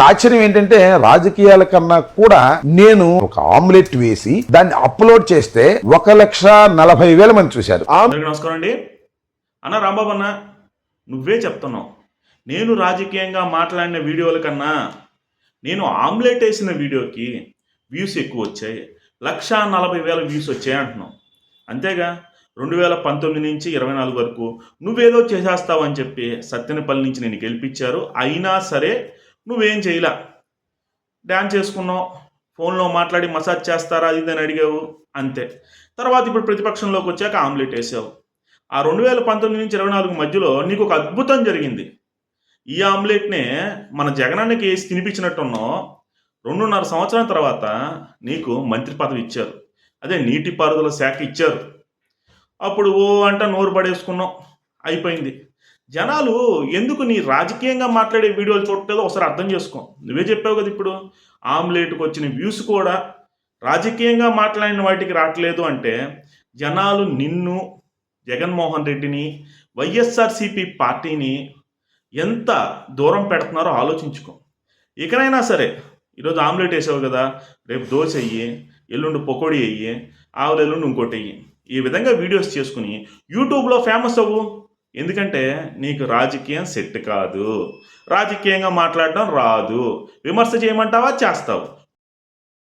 ఆశ్చర్యం ఏంటంటే రాజకీయాల కన్నా కూడా నేను ఒక ఆమ్లెట్ వేసి దాన్ని అప్లోడ్ చేస్తే ఒక లక్ష నలభై వేల మంది చూశారు. నమస్కారం అండి. అన్న రాంబాబు అన్న నువ్వే చెప్తున్నావు. నేను రాజకీయంగా మాట్లాడిన వీడియోల కన్నా నేను ఆమ్లెట్ వేసిన వీడియోకి వ్యూస్ ఎక్కువ వచ్చాయి. లక్ష నలభై వేల వ్యూస్ వచ్చాయి అంటున్నావు. అంతేగా రెండు వేల పంతొమ్మిది నుంచి ఇరవై నాలుగు వరకు నువ్వేదో చేసేస్తావు అని చెప్పి సత్తెనపల్లి నుంచి నేను గెలిపించారు. అయినా సరే నువ్వేం చేయలే? డ్యాన్స్ చేసుకున్నావు ఫోన్లో మాట్లాడి మసాజ్ చేస్తారా అది ఇది అని అడిగావు అంతే. తర్వాత ఇప్పుడు ప్రతిపక్షంలోకి వచ్చాక ఆమ్లెట్ వేసావు. ఆ రెండు వేల పంతొమ్మిది నుంచి ఇరవై నాలుగు మధ్యలో నీకు ఒక అద్భుతం జరిగింది. ఈ ఆమ్లెట్నే మన జగనానికి వేసి తినిపించినట్టున్నావు. రెండున్నర సంవత్సరం తర్వాత నీకు మంత్రి పదవి ఇచ్చారు. అదే నీటిపారుదల శాఖ ఇచ్చారు. అప్పుడు ఓ అంట నోరు పడేసుకున్నాం అయిపోయింది. జనాలు ఎందుకు నీ రాజకీయంగా మాట్లాడే వీడియోలు చూడలేదో ఒకసారి అర్థం చేసుకో. నువ్వే చెప్పావు కదా ఇప్పుడు ఆమ్లెట్కి వచ్చిన వ్యూస్ కూడా రాజకీయంగా మాట్లాడిన వాటికి రావట్లేదు అంటే జనాలు నిన్ను జగన్మోహన్ రెడ్డిని వైఎస్ఆర్సిపి పార్టీని ఎంత దూరం పెడుతున్నారో ఆలోచించుకో. ఇకనైనా సరే ఈరోజు ఆమ్లెట్ వేసావు కదా రేపు దోశ అయ్యి ఎల్లుండి పకోడీ అయ్యి ఆవులు ఎల్లుండి ఇంకోటి అయ్యి ఈ విధంగా వీడియోస్ చేసుకుని యూట్యూబ్లో ఫేమస్ అవ్వు. ఎందుకంటే నీకు రాజకీయం సెట్ కాదు. రాజకీయంగా మాట్లాడడం రాదు. విమర్శ చేయమంటావా? చేస్తావు.